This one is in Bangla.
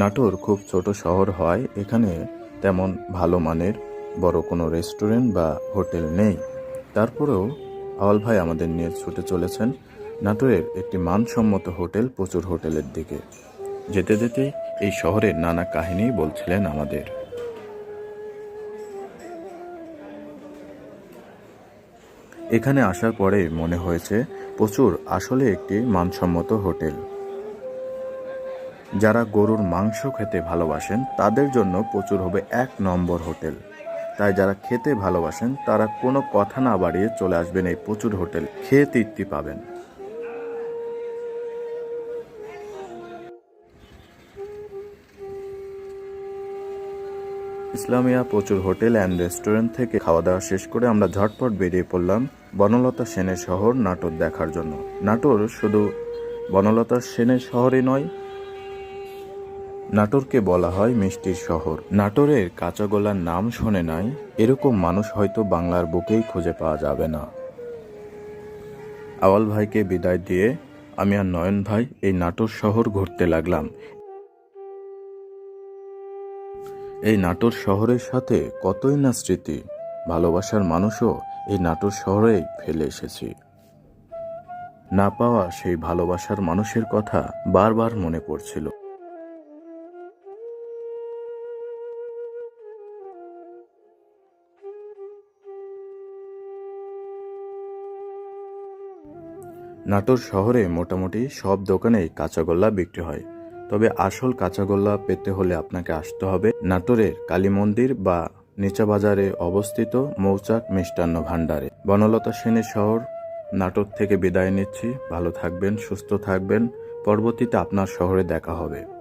নাটোর খুব ছোট শহর হয়, এখানে তেমন ভালো মানের বড় কোনো রেস্টুরেন্ট বা হোটেল নেই। তারপরেও আওয়াল ভাই আমাদের নিয়ে ছুটে চলেছেন নাটোরের একটি মানসম্মত হোটেল প্রচুর হোটেলের দিকে। যেতে যেতে এই শহরের নানা কাহিনী বলছিলেন আমাদের। এখানে আসার পরে মনে হয়েছে, প্রচুর আসলে একটি মানসম্মত হোটেল। যারা গরুর মাংস খেতে ভালোবাসেন, তাদের জন্য প্রচুর হবে এক নম্বর হোটেল। তাই যারা খেতে ভালোবাসেন, তারা কোনো কথা না বাড়িয়ে চলে আসবেন এই প্রচুর হোটেল। খেয়ে তৃপ্তি পাবেন। ইসলামিয়া প্রচুর হোটেল অ্যান্ড রেস্টুরেন্ট থেকে খাওয়া দাওয়া শেষ করে আমরা ঝটপট বেরিয়ে পড়লাম বনলতা সেনের শহর নাটোর দেখার জন্য। নাটোর শুধু বনলতা সেনের শহরই নয় নাটোরকে বলা হয় মিষ্টির শহর। নাটোরের কাঁচাগোলার নাম শোনে নাই, এরকম মানুষ হয়তো বাংলার বুকেই খুঁজে পাওয়া যাবে না। আওয়াল ভাইকে বিদায় দিয়ে আমি আর নয়ন ভাই এই নাটোর শহর ঘুরতে লাগলাম। এই নাটোর শহরের সাথে কতই না স্মৃতি, ভালোবাসার মানুষও এই নাটোর শহরেই ফেলে এসেছি। না পাওয়া সেই ভালোবাসার মানুষের কথা বারবার মনে পড়ছিল। নাটোর শহরে মোটামুটি সব দোকানেই কাঁচাগোল্লা বিক্রি হয়। তবে আসল কাঁচাগোল্লা পেতে হলে আপনাকে আসতে হবে নাটোরের কালী মন্দির বা নিচা বাজারে অবস্থিত মৌচাক মিষ্টান্ন ভাণ্ডারে। বনলতা সেনের শহর, নাটোর থেকে বিদায় নিচ্ছি। ভালো থাকবেন, সুস্থ থাকবেন। পরবর্তীতে আপনার শহরে দেখা হবে।